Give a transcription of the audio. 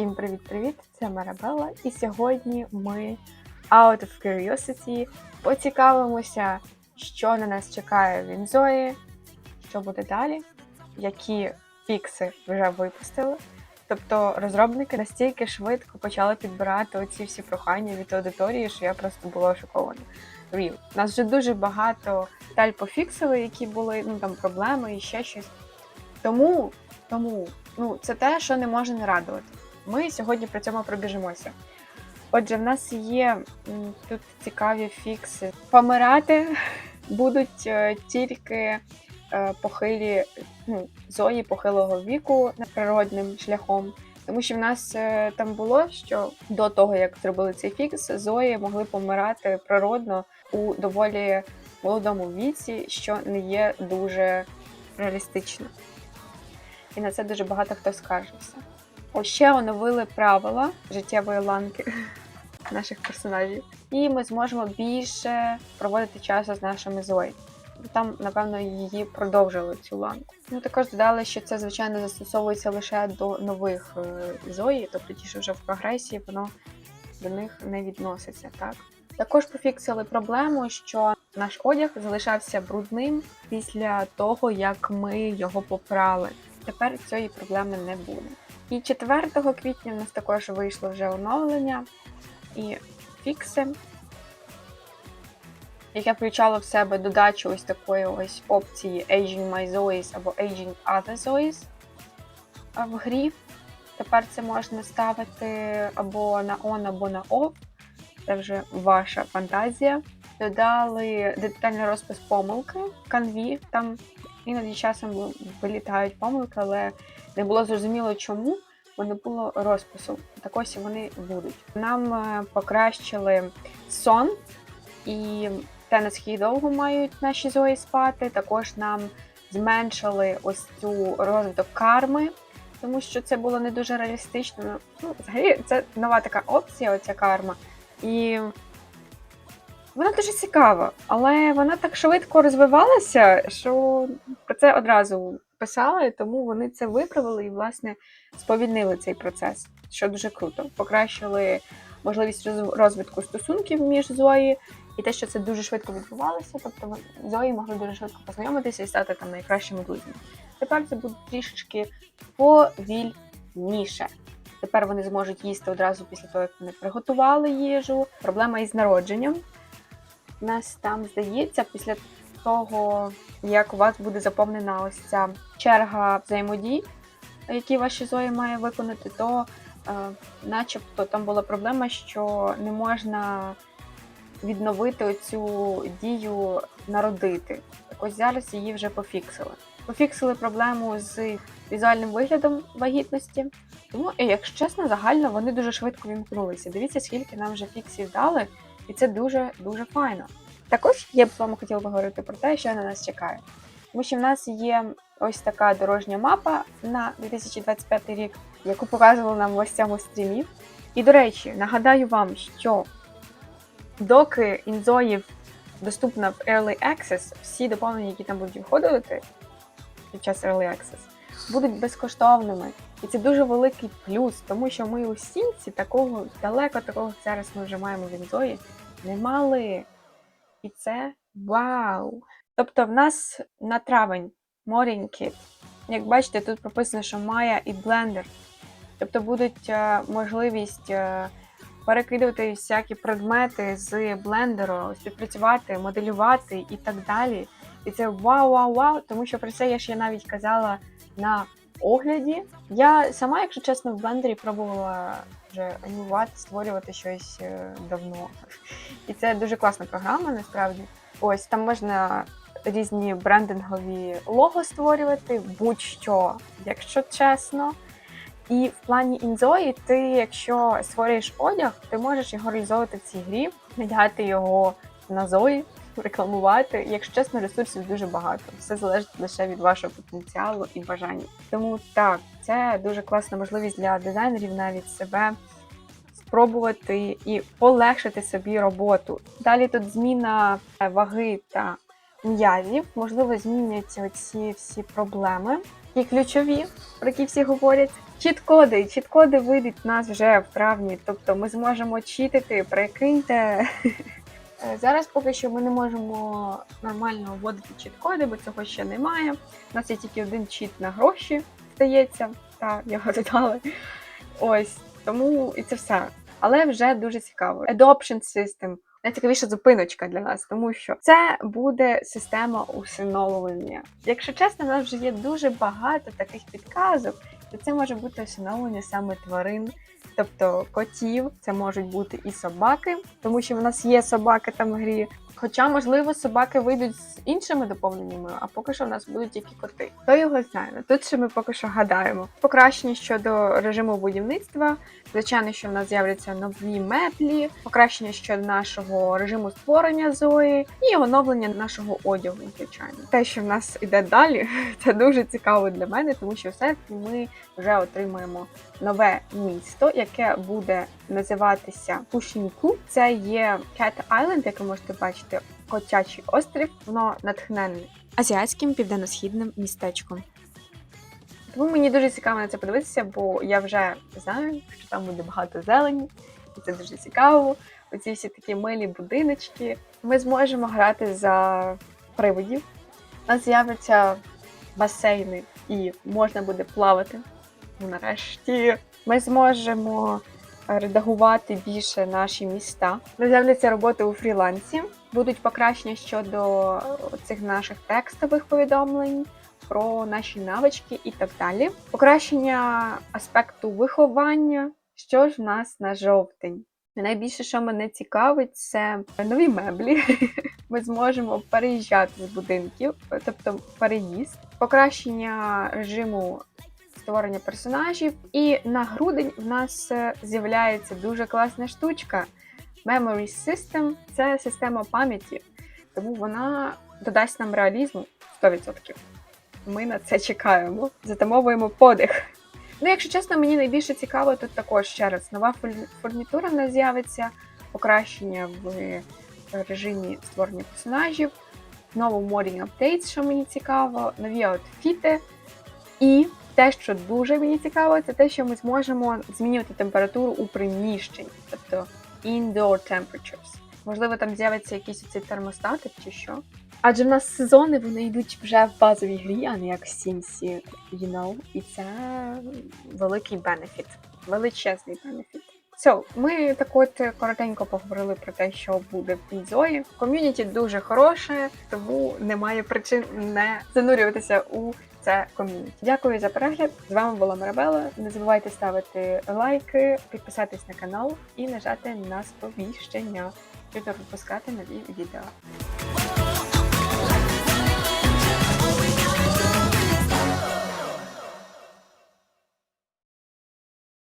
Всім привіт-привіт! Це Марабелла, і сьогодні ми Out of Curiosity поцікавимося, що на нас чекає в Інзої, що буде далі, які фікси вже випустили. Тобто розробники настільки швидко почали підбирати оці всі прохання від аудиторії, що я просто була шокована. У нас вже дуже багато деталь пофіксили, які були ну там проблеми і ще щось. Тому, тому ну, це те, що не може не радувати. Ми сьогодні при цьому пробіжимося. Отже, в нас є тут цікаві фікси. Помирати будуть е, тільки е, похилі ну, зої похилого віку природним шляхом. Тому що в нас е, там було, що до того, як зробили цей фікс, зої могли помирати природно у доволі молодому віці, що не є дуже реалістично. І на це дуже багато хто скаржився. Ось ще оновили правила життєвої ланки наших персонажів. І ми зможемо більше проводити часу з нашими Зої. Там, напевно, її продовжили цю ланку. Ну також додали, що це, звичайно, застосовується лише до нових е, Зої, тобто ті, що вже в прогресії, воно до них не відноситься, так? Також пофіксили проблему, що наш одяг залишався брудним після того, як ми його попрали. Тепер цієї проблеми не буде. І 4 квітня в нас також вийшло вже оновлення і фікси, яке включало в себе додачу ось такої ось опції Aging My Zoes або Aging Other Zoes в грі. Тепер це можна ставити або на on, або на off. Це вже ваша фантазія. Додали детальний розпис помилки канві. Там іноді часом вилітають помилки, але не було зрозуміло чому, бо не було розпису. Так ось вони будуть. Нам е, покращили сон і те, наскільки довго мають наші зої спати. Також нам зменшили ось цю розвиток карми, тому що це було не дуже реалістично. Ну, взагалі, це нова така опція, оця карма. І вона дуже цікава, але вона так швидко розвивалася, що про це одразу писали, тому вони це виправили і, власне, сповільнили цей процес, що дуже круто. Покращили можливість роз- розвитку стосунків між Зої, і те, що це дуже швидко відбувалося, тобто Зої могли дуже швидко познайомитися і стати там найкращими друзями. Тепер це буде трішечки повільніше. Тепер вони зможуть їсти одразу після того, як вони приготували їжу. Проблема із народженням. Нас там здається, після того, як у вас буде заповнена ось ця черга взаємодій, які ваші зої має виконати, то е, начебто там була проблема, що не можна відновити оцю дію народити. Так ось зараз її вже пофіксили. Пофіксили проблему з візуальним виглядом вагітності. Тому, якщо чесно, загально вони дуже швидко вімкнулися. Дивіться, скільки нам вже фіксів дали, і це дуже дуже файно. Також я б з вами хотіла поговорити про те, що на нас чекає. Тому що в нас є ось така дорожня мапа на 2025 рік, яку показували нам в ось цьому стрімі. І, до речі, нагадаю вам, що доки інзоїв доступна в Early Access, всі доповнення, які там будуть виходити під час Early Access, будуть безкоштовними. І це дуже великий плюс, тому що ми у сінці такого далеко такого зараз ми вже маємо в інзої, не мали. І це вау! Тобто в нас на травень Morning Як бачите, тут прописано, що Maya і Blender. Тобто будуть е, можливість е, перекидувати всякі предмети з блендеру, співпрацювати, моделювати і так далі. І це вау-вау-вау, тому що про це я ще навіть казала на огляді. Я сама, якщо чесно, в блендері пробувала вже анімувати, створювати щось е, давно. І це дуже класна програма, насправді. Ось там можна різні брендингові лого створювати, будь-що, якщо чесно. І в плані інзої, ти, якщо створюєш одяг, ти можеш його реалізовувати в цій грі, надягати його на зої, рекламувати. Якщо чесно, ресурсів дуже багато. Все залежить лише від вашого потенціалу і бажання. Тому так, це дуже класна можливість для дизайнерів навіть себе спробувати і полегшити собі роботу. Далі тут зміна е, ваги та м'язів, можливо, зміняться оці всі проблеми, які ключові, про які всі говорять. Чіт-коди, чіт-коди вийдуть нас вже в травні, тобто ми зможемо читити, прикиньте. Е, Зараз поки що ми не можемо нормально вводити чіт-коди, бо цього ще немає. У нас є тільки один чіт на гроші, здається, та його додали. Ось тому і це все. Але вже дуже цікаво. Adoption System найцікавіша зупиночка для нас, тому що це буде система усиновлення. Якщо чесно, в нас вже є дуже багато таких підказок, то це може бути усиновлення саме тварин, тобто котів, це можуть бути і собаки, тому що в нас є собаки там в грі. Хоча, можливо, собаки вийдуть з іншими доповненнями, а поки що в нас будуть тільки коти. Хто його знає? Ну, Тут ще ми поки що гадаємо. Покращення щодо режиму будівництва. Звичайно, що в нас з'являться нові меблі, покращення щодо нашого режиму створення зої і оновлення нашого одягу, звичайно. Те, що в нас іде далі, це дуже цікаво для мене, тому що все ми вже отримаємо нове місто, яке буде називатися Пушінку. Це є Cat Island, як ви можете бачити, котячий острів. Воно натхнене азіатським південно-східним містечком. Тому мені дуже цікаво на це подивитися, бо я вже знаю, що там буде багато зелені, і це дуже цікаво. Оці всі такі милі будиночки. Ми зможемо грати за приводів. У нас з'являться басейни і можна буде плавати. Ну, Нарешті ми зможемо редагувати більше наші міста. З'являться роботи у фрілансі. Будуть покращення щодо цих наших текстових повідомлень про наші навички і так далі. Покращення аспекту виховання. Що ж в нас на жовтень? Найбільше, що мене цікавить, це нові меблі. Ми зможемо переїжджати з будинків, тобто переїзд, покращення режиму створення персонажів. І на грудень в нас е, з'являється дуже класна штучка. Memory System це система пам'яті, тому вона додасть нам реалізму 100%. Ми на це чекаємо, затамовуємо подих. Ну, якщо чесно, мені найбільше цікаво тут також ще раз нова фурнітура в нас з'явиться, покращення в режимі створення персонажів, знову модінг апдейт, що мені цікаво, нові аутфіти. І те, що дуже мені цікаво, це те, що ми зможемо змінювати температуру у приміщенні, тобто indoor temperatures. Можливо, там з'явиться якийсь оцей термостатик чи що. Адже в нас сезони вони йдуть вже в базовій грі, а не як в Сімсі, you know, і це великий бенефіт, величезний бенефіт. So, ми так от коротенько поговорили про те, що буде в Підзої. Ком'юніті дуже хороше, тому немає причин не занурюватися у це ком'юніті. Дякую за перегляд. З вами була Марабела. Не забувайте ставити лайки, підписатись на канал і нажати на сповіщення, щоб пропускати нові відео.